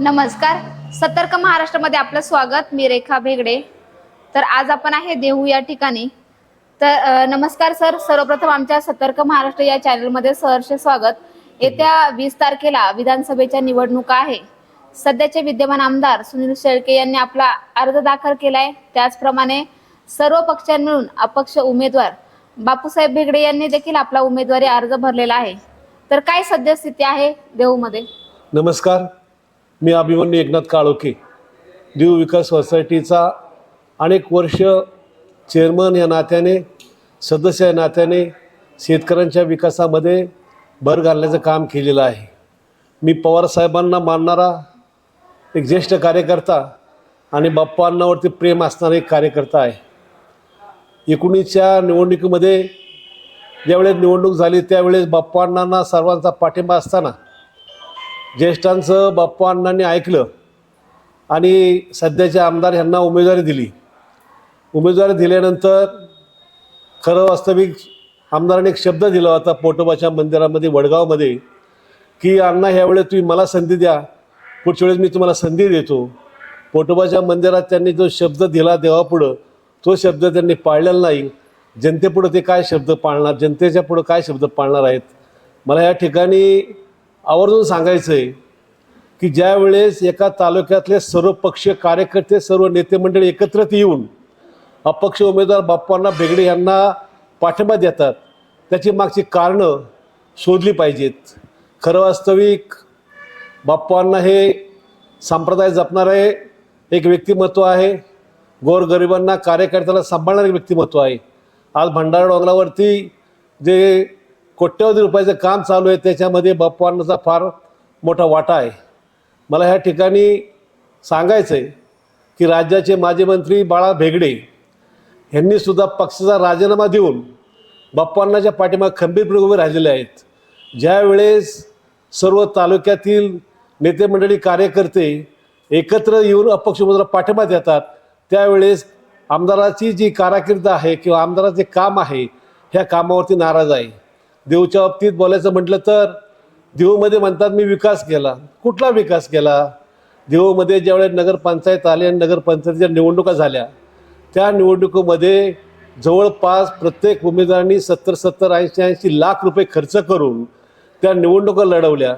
नमस्कार. सतर्क महाराष्ट्रामध्ये आपलं स्वागत. मी रेखा भेगडे. तर आज आपण आहे देहू या ठिकाणी. तर नमस्कार सर. सर्वप्रथम आमच्या सतर्क महाराष्ट्र या चॅनलमध्ये सहर्ष स्वागत. येत्या वीस तारखेला विधानसभेच्या निवडणुका आहे. सध्याचे विद्यमान आमदार सुनील शेळके यांनी आपला अर्ज दाखल केलाय. त्याचप्रमाणे सर्व पक्षांनी मिळून अपक्ष उमेदवार बापूसाहेब भेगडे यांनी देखील आपला उमेदवारी अर्ज भरलेला आहे. तर काय सद्यस्थिती आहे देहूमध्ये? नमस्कार. मी अभिमन्यू एकनाथ काळोखे देव विकास सोसायटीचा अनेक वर्ष चेअरमन या नात्याने सदस्य या नात्याने शेतकऱ्यांच्या विकासामध्ये भर घालण्याचं काम केलेलं आहे. मी पवारसाहेबांना मानणारा एक ज्येष्ठ कार्यकर्ता आणि बाप्पांनावरती प्रेम असणारा एक कार्यकर्ता आहे. एकोणीसच्या निवडणुकीमध्ये ज्यावेळेस निवडणूक झाली त्यावेळेस बाप्पांना सर्वांचा पाठिंबा असताना ज्येष्ठांचं बाप्पा अण्णांनी ऐकलं आणि सध्याचे आमदार ह्यांना उमेदवारी दिली. उमेदवारी दिल्यानंतर खरं वास्तविक आमदारांनी एक शब्द दिला होता पोटोबाच्या मंदिरामध्ये वडगावमध्ये की अण्णा ह्यावेळेस तुम्ही मला संधी द्या. पुढच्या वेळेस मी तुम्हाला संधी देतो. पोटोबाच्या मंदिरात त्यांनी जो शब्द दिला देवापुढं तो शब्द त्यांनी पाळलेला नाही. जनतेपुढं ते काय शब्द पाळणार? जनतेच्या पुढं काय शब्द पाळणार आहेत? मला या ठिकाणी आवर्जून सांगायचं आहे की ज्या वेळेस एका तालुक्यातले सर्व पक्षीय कार्यकर्ते सर्व नेते मंडळी एकत्रित येऊन अपक्ष उमेदवार बाप्पांना बेगडे यांना पाठिंबा देतात त्याची मागची कारणं शोधली पाहिजेत. खरं वास्तविक बाप्पांना हे संप्रदाय जपणारे एक व्यक्तिमत्व आहे. गोरगरिबांना कार्यकर्त्याला सांभाळणारे व्यक्तिमत्व आहे. आज भंडारा डोंगरावरती जे कोट्यवधी रुपयाचं काम चालू आहे. त्याच्यामध्ये बाप्पांचा फार मोठा वाटा आहे. मला ह्या ठिकाणी सांगायचं आहे की राज्याचे माजी मंत्री बाळा भेगडे ह्यांनीसुद्धा पक्षाचा राजीनामा देऊन बाप्पांनाच्या पाठीमागे खंबीरपणे उभे राहिलेले आहेत ज्यावेळेस सर्व तालुक्यातील नेते मंडळी कार्यकर्ते एकत्र येऊन अपक्ष उमेदवार पाठिंबा देतात त्यावेळेस आमदाराची जी कारकीर्द आहे किंवा आमदाराचे काम आहे ह्या कामावरती नाराज आहे. देऊच्या बाबतीत बोलायचं म्हटलं तर देऊमध्ये म्हणतात मी विकास केला. कुठला विकास केला? देऊमध्ये ज्यावेळेस नगरपंचायत आली आणि नगरपंचायतीच्या निवडणुका झाल्या त्या निवडणुकीमध्ये जवळपास प्रत्येक उमेदवारांनी सत्तर सत्तर ऐंशी ऐंशी लाख रुपये खर्च करून त्या निवडणुका लढवल्या.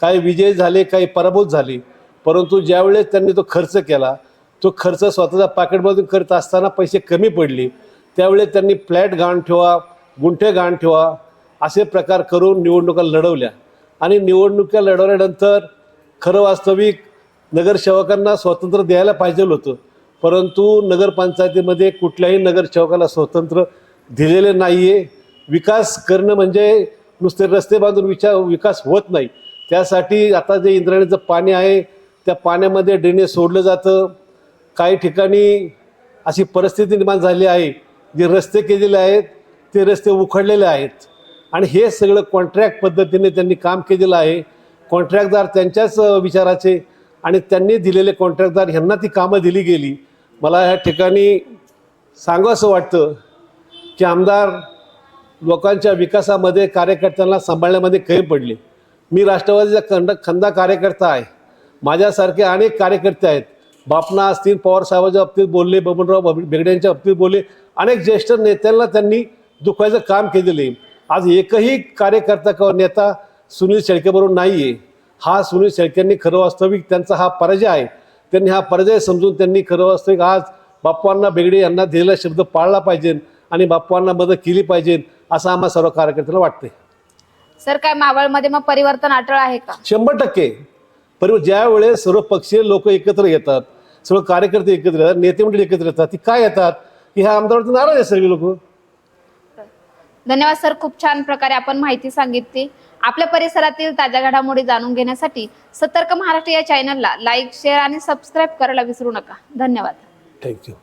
काही विजय झाले काही पराभूत झाली. परंतु ज्यावेळेस त्यांनी तो खर्च केला तो खर्च स्वतःच्या पाकिटमधून करत असताना पैसे कमी पडले. त्यावेळेस त्यांनी फ्लॅट घाण ठेवा गुंठे घाण ठेवा असे प्रकार करून निवडणुका लढवल्या. आणि निवडणुका लढवल्यानंतर खरं वास्तविक नगरसेवकांना स्वातंत्र्य द्यायला पाहिजे होतं. परंतु नगरपंचायतीमध्ये कुठल्याही नगरसेवकाला स्वातंत्र्य दिलेले नाही आहे विकास करणं म्हणजे नुसते रस्ते बांधून विचार विकास होत नाही. त्यासाठी आता जे इंद्रायणीचं पाणी आहे त्या पाण्यामध्ये ड्रेनेज सोडलं जातं. काही ठिकाणी अशी परिस्थिती निर्माण झाली आहे. जे रस्ते केलेले आहेत ते रस्ते उखडलेले आहेत. आणि हे सगळं कॉन्ट्रॅक्ट पद्धतीने त्यांनी काम केलेलं आहे. कॉन्ट्रॅक्टदार त्यांच्याच विचाराचे आणि त्यांनी दिलेले कॉन्ट्रॅक्टदार ह्यांना ती कामं दिली गेली. मला ह्या ठिकाणी सांगावं असं वाटतं की आमदार लोकांच्या विकासामध्ये कार्यकर्त्यांना सांभाळण्यामध्ये कमी पडले. मी राष्ट्रवादीचा खंड खंदा कार्यकर्ता आहे. माझ्यासारखे अनेक कार्यकर्ते आहेत. बापना असतील पवारसाहेबांच्या बाबतीत बोलले बबनराव बेगड्यांच्या बाबतीत बोलले अनेक ज्येष्ठ नेत्यांना त्यांनी दुखवायचं काम केलेलं आहे. आज एकही कार्यकर्ता किंवा नेता सुनील शेळकेबरोबर नाही आहे हा सुनील शेळकेंनी खरं वास्तविक त्यांचा हा पराजय आहे. त्यांनी हा पराजय समजून त्यांनी खरं वास्तविक आज बाप्पांना बेगडे यांना दिलेला शब्द पाळला पाहिजे आणि बाप्पांना मदत केली पाहिजे असं आम्हा सर्व कार्यकर्त्याला वाटते सर काय मावळमध्ये मग परिवर्तन अटळ आहे का? शंभर टक्के. पण ज्या वेळेस सर्व पक्षीय लोक एकत्र येतात सर्व कार्यकर्ते एकत्र येतात नेते मंडळी एकत्र येतात ती काय येतात? की ह्या आमदारावरती नाराज आहे सगळे लोक. धन्यवाद सर. खूप छान प्रकारे आपण माहिती सांगितली. आपल्या परिसरातील ताज्या घडामोडी जाणून घेण्यासाठी सतर्क महाराष्ट्र या चॅनलला लाईक शेअर आणि सबस्क्राईब करायला विसरू नका. धन्यवाद. थँक्यू